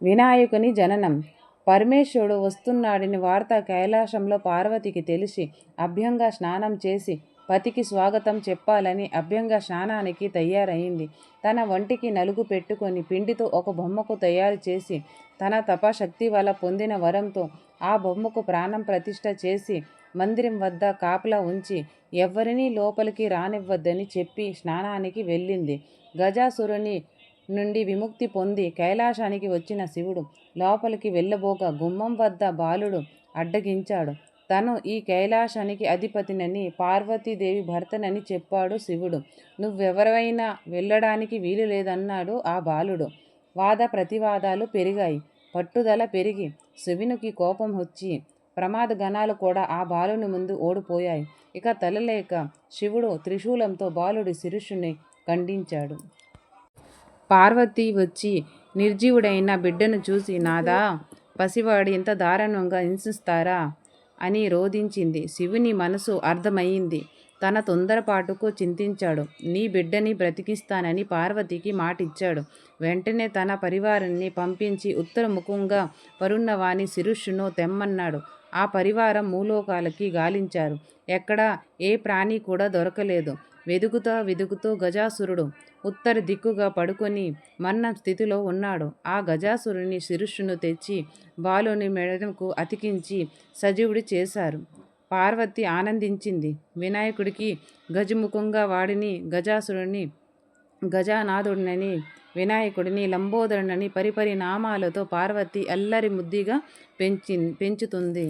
వినాయకుని జననం. పరమేశ్వరుడు వస్తున్నాడని వార్త కైలాసంలో పార్వతికి తెలిసి అభ్యంగా స్నానం చేసి పతికి స్వాగతం చెప్పాలని అభ్యంగా స్నానానికి తయారైంది. తన వంటికి నలుగు పెట్టుకొని పిండితో ఒక బొమ్మకు తయారు చేసి తన తపశక్తి వల్ల పొందిన వరంతో ఆ బొమ్మకు ప్రాణం ప్రతిష్ట చేసి మందిరం వద్ద కాపలా ఉంచి ఎవ్వరినీ లోపలికి రానివ్వద్దని చెప్పి స్నానానికి వెళ్ళింది. గజాసురుని నుండి విముక్తి పొంది కైలాసానికి వచ్చిన శివుడు లోపలికి వెళ్ళబోగా గుమ్మం వద్ద బాలుడు అడ్డగించాడు. తను ఈ కైలాసానికి అధిపతినని పార్వతీదేవి భర్తనని చెప్పాడు శివుడు. నువ్వెవరైనా వెళ్ళడానికి వీలు లేదన్నాడు ఆ బాలుడు. వాద ప్రతివాదాలు పెరిగాయి. పట్టుదల పెరిగి శివునికి కోపం వచ్చి ప్రమాద గణాలు కూడా ఆ బాలుని ముందు ఓడిపోయాయి. ఇక తలలేక శివుడు త్రిశూలంతో బాలుడి శిరుషుని ఖండించాడు. పార్వతి వచ్చి నిర్జీవుడైన బిడ్డను చూసి నాదా పసివాడు ఇంత దారుణంగా హింసిస్తారా? అని రోధించింది. శివుని మనసు అర్థమయ్యింది. తన తొందరపాటుకు చింతించాడు. నీ బిడ్డని బ్రతికిస్తానని పార్వతికి మాటిచ్చాడు. వెంటనే తన పరివారాన్ని పంపించి ఉత్తరముఖంగా పరున్నవాని శిరుషును తెమ్మన్నాడు. ఆ పరివారం మూలోకాలకి గాలించారు. ఎక్కడా ఏ ప్రాణి కూడా దొరకలేదు. వెదుకుతా వెదుకుతూ గజాసురుడు ఉత్తర దిక్కుగా పడుకొని మన్న స్థితిలో ఉన్నాడు. ఆ గజాసురుని శిరుషును తెచ్చి బాలుని మెడకు అతికించి సజీవుడి చేశారు. పార్వతి ఆనందించింది. వినాయకుడికి గజముఖంగా వాడిని గజాసురుని గజానాథుడినని వినాయకుడిని లంబోదరుణని పరిపరి నామాలతో పార్వతి అల్లరి ముద్దిగా పెంచి పెంచుతుంది.